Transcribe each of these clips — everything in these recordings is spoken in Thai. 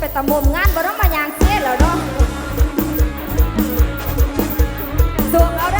ไปตะมุมงานบ่ต้อมายางเสียแล้วเนาะสูงเอาได้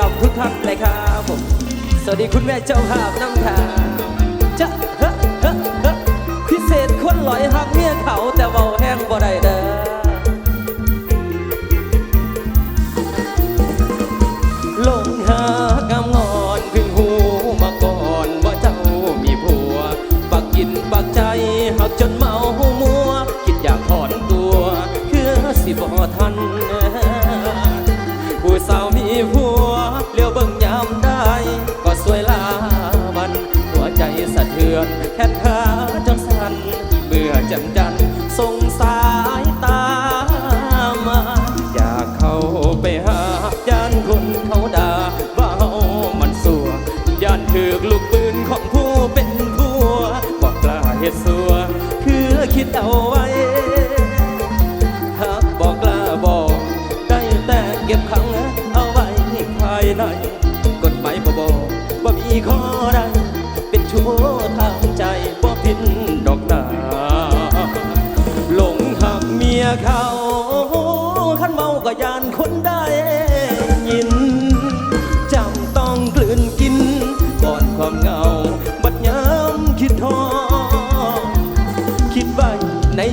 รำทุกท่านเลยครับผมสวัสดีคุณแม่เจ้าภาพน้องทาจะเฮ้เฮ้เฮ้พิเศษคนลอยห้อง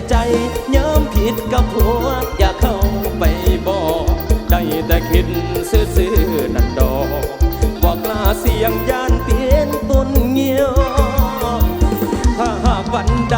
ใจย้ำผิดกับหัว อย่าเข้าไปบอกได้แต่คิดซื่อๆนันดอกบอกลาเสียงยานเตียนต้นเงียว ถ้าหากวันใด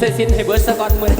ใส่สินให้เบิร์ดสะก่อนมือ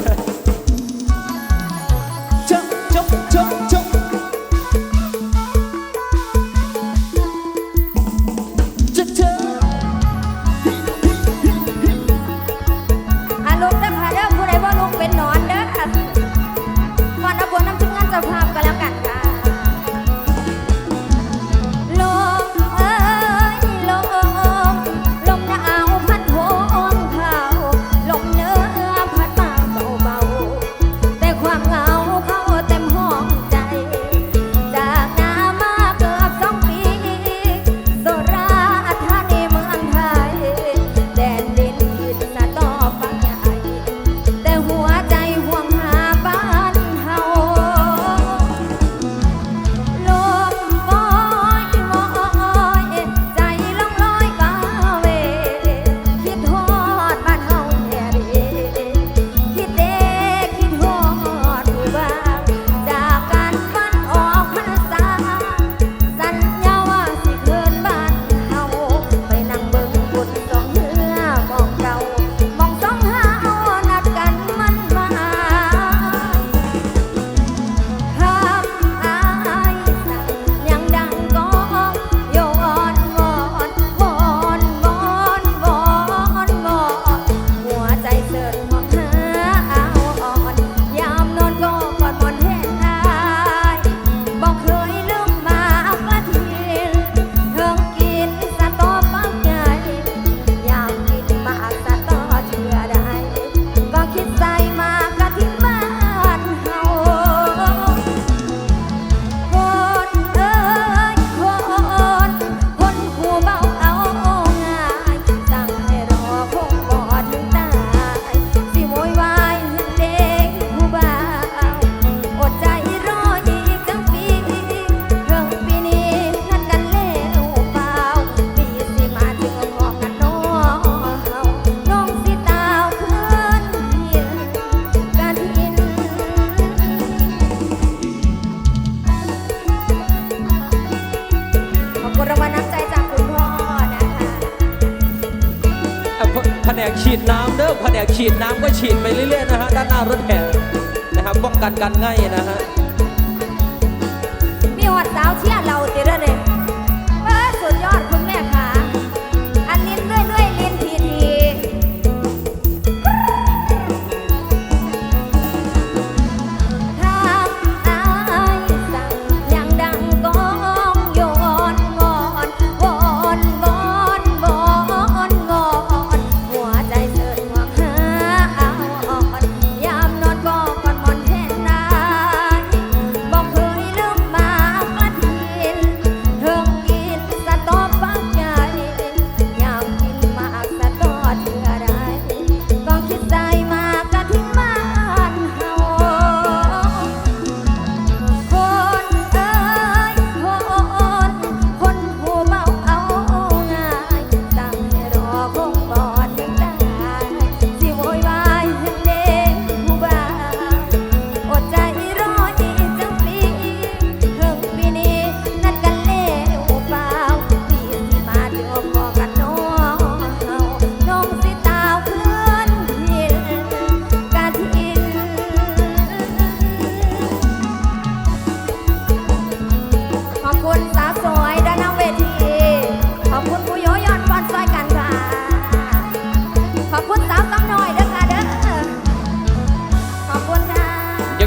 ฉีดน้ำก็ฉีดไปเรื่อยๆนะฮะด้านหน้ารถแข่งนะครับป้องกันการง่ายนะฮะ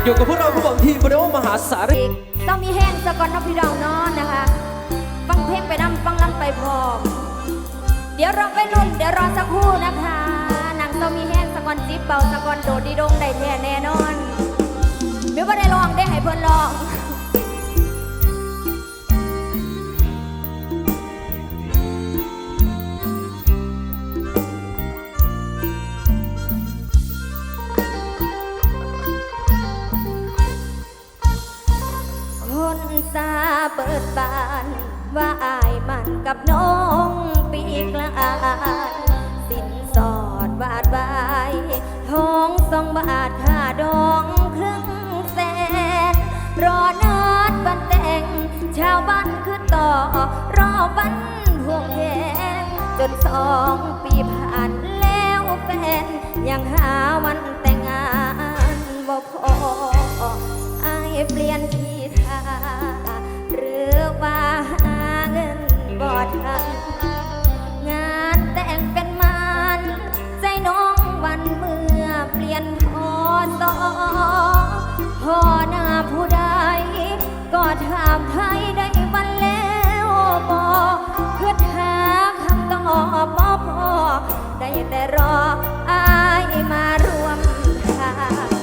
อยู่กับพวกเราผู้บองทีมบริโอมหาสารีต้องมีแห้งสะก่อนนะพี่ดองนอนนะคะ ฟังเพลงไปนำฟังลำไปพร้อม เดี๋ยวเราไปนุ่นเดี๋ยวรอสักครู่นะคะหนังต้องมีแห้งสะก่อนจิ๊บเบาสะก่อนโดดดีดงได้แท้แน่นอนหรือว่าได้ลองได้ให้เพื่อนลอง กับน้องปีกลาสินสอดบาทบายทองสองบาทค่าดองครึ่งแสน รอนัดบันแต่ง ชาวบ้านคือต่อ รอวันพวงแขนจนสองปีผ่านแล้วแฟน ยังหาวันแต่งงานบ่พออายเปลี่ยนที่ทาหรือว่า ทัน งานแต่งเป็นมันใจน้องวันเมื่อเปลี่ยนพอสอพอหน้าผู้ใดก็ถามไทยได้บันแล้วบอเพื่อหาคำตอบบ่พอได้แต่รออายมารวมทาง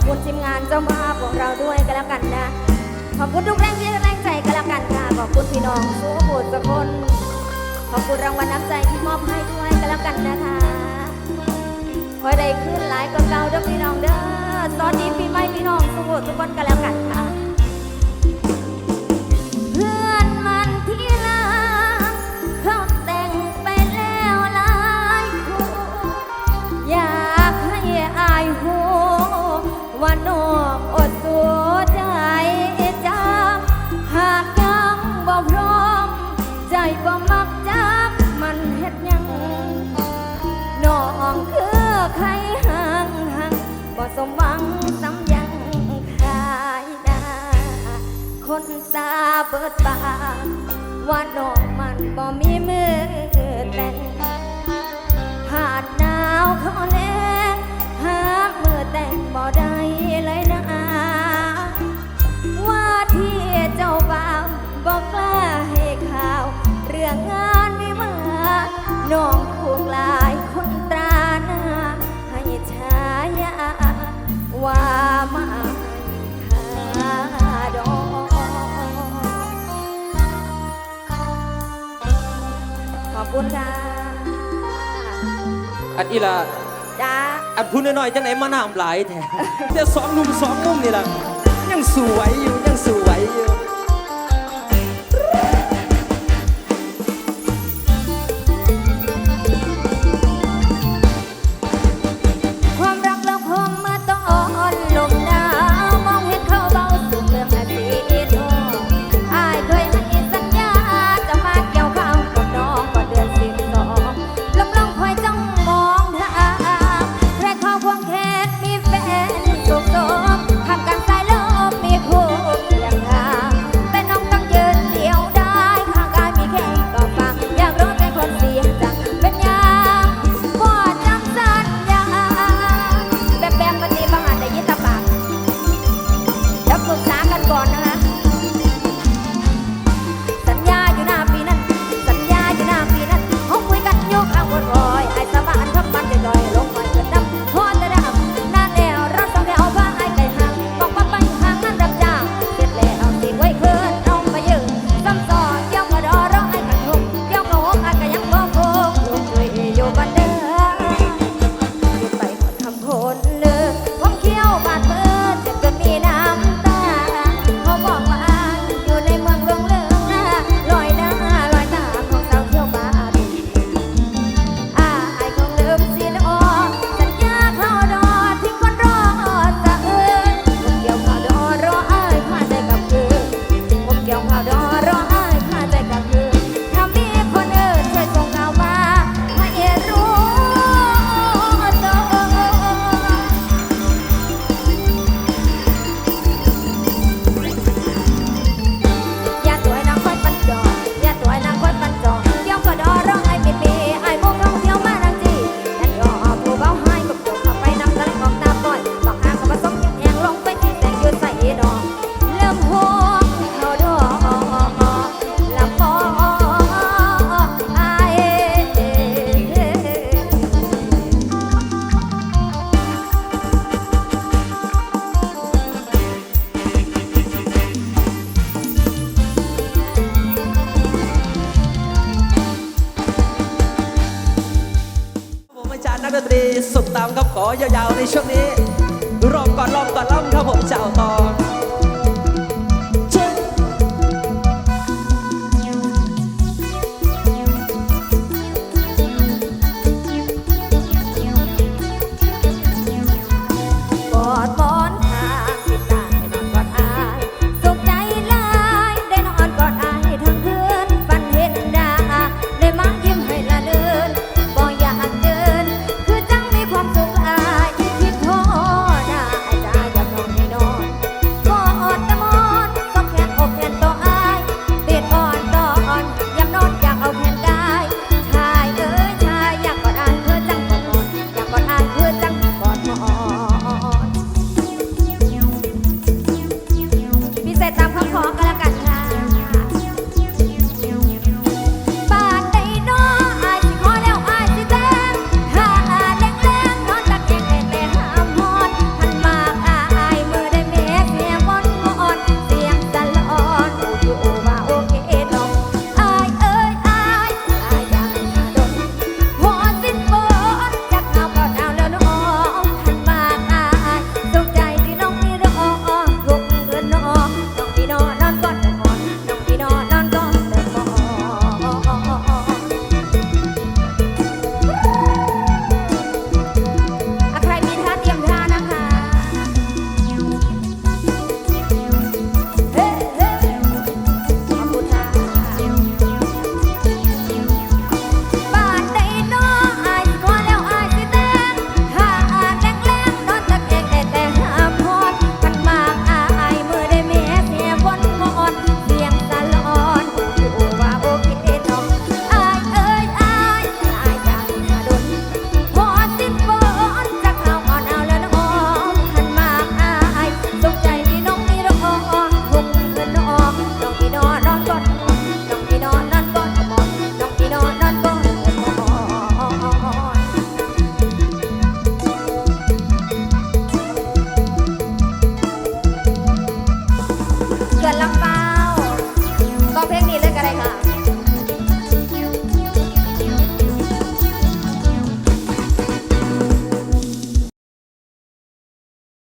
อบคุณทีมงานเจ้าภาพของเราด้วยกันแล้วกันนะ ขอบคุณทุกแรงเชียร์แรงใจกันแล้วกันค่ะ ขอบคุณพี่น้องทุกคนทุกคน ขอบคุณรางวัลน้ำใจที่มอบให้ด้วยกันแล้วกันนะคะขอได้ขึ้นหลายกว่าเก่าเด้อพี่น้องเด้อ ตอนนี้ปีใหม่พี่น้องทุกคนทุกคนกันแล้วกันค่ะ น้อยๆจังไหนมาน้ำหลายแท้เดี๋ยวสองหนุ่มสองมุมนี่ล่ะยังสวยอยู่ยังสวยอยู่